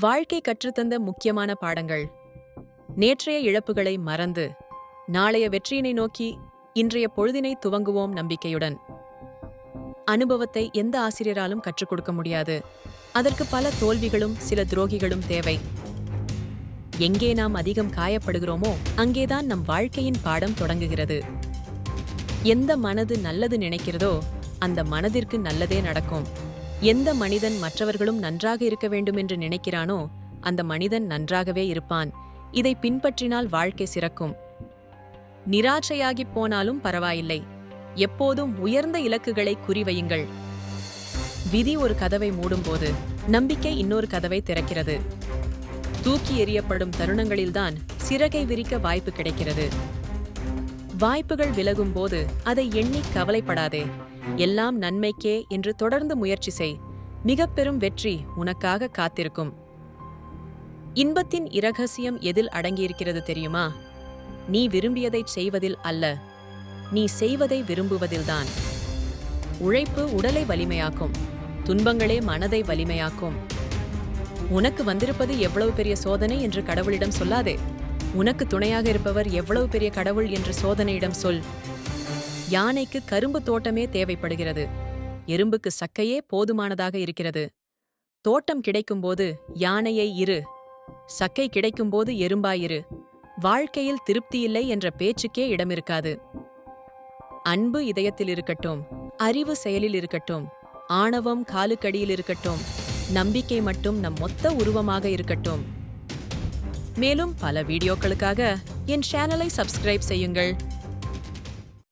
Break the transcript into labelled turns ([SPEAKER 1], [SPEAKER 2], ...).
[SPEAKER 1] வாழ்க்கை கற்றுத்தந்த முக்கியமான பாடங்கள். நேற்றைய இழப்புகளை மறந்து நாளைய வெற்றியினை நோக்கி இன்றைய பொழுதினை துவங்குவோம் நம்பிக்கையுடன். அனுபவத்தை எந்த ஆசிரியராலும் கற்றுக் கொடுக்க முடியாது. அதற்கு பல தோல்விகளும் சில துரோகிகளும் தேவை. எங்கே நாம் அதிகம் காயப்படுகிறோமோ அங்கேதான் நம் வாழ்க்கையின் பாடம் தொடங்குகிறது. எந்த மனது நல்லது நினைக்கிறதோ அந்த மனதிற்கு நல்லதே நடக்கும். எந்த மனிதன் மற்றவர்களும் நன்றாக இருக்க வேண்டும் என்று நினைக்கிறானோ அந்த மனிதன் நன்றாகவே இருப்பான். இதை பின்பற்றினால் வாழ்க்கை சிறக்கும். நிராசையாகிப் போனாலும் பரவாயில்லை. எப்போதும் உயர்ந்த இலக்குகளை குறிவையுங்கள். விதி ஒரு கதவை மூடும்போது நம்பிக்கை இன்னொரு கதவை திறக்கிறது. தூக்கி எறியப்படும் தருணங்களில்தான் சிறகை விரிக்க வாய்ப்பு கிடைக்கிறது. வாய்ப்புகள் விலகும்போது அதை எண்ணி கவலைப்படாதே. எல்லாம் நன்மைக்கே என்று தொடர்ந்து முயற்சி செய். மிகப்பெரும் வெற்றி உனக்காக காத்திருக்கும். இன்பத்தின் இரகசியம் எதில் அடங்கியிருக்கிறது தெரியுமா? நீ விரும்பியதைச் செய்வதில் அல்ல. நீ செய்வதை விரும்புவதில்தான். உழைப்பு உடலை வலிமையாக்கும். துன்பங்களே மனதை வலிமையாக்கும். உனக்கு வந்திருப்பது எவ்வளவு பெரிய சோதனை என்று கடவுளிடம் சொல்லாதே. உனக்கு துணையாக இருப்பவர் எவ்வளவு பெரிய கடவுள் என்று சோதனையிடம் சொல். யானைக்கு கரும்பு தோட்டமே தேவைப்படுகிறது. எறும்புக்கு சக்கையே போதுமானதாக இருக்கிறது. தோட்டம் கிடைக்கும்போது யானையை இரு. சக்கை கிடைக்கும்போது எறும்பாயிரு. வாழ்க்கையில் திருப்தியில்லை என்ற பேச்சுக்கே இடமிருக்காது. அன்பு இதயத்தில் இருக்கட்டும் அறிவு செயலில் இருக்கட்டும் ஆணவம் காலுக்கடியில் இருக்கட்டும் நம்பிக்கை மட்டும் நம் மொத்த உருவமாக இருக்கட்டும். மேலும் பல வீடியோக்களுக்காக என் சேனலை சப்ஸ்கிரைப் செய்யுங்கள்.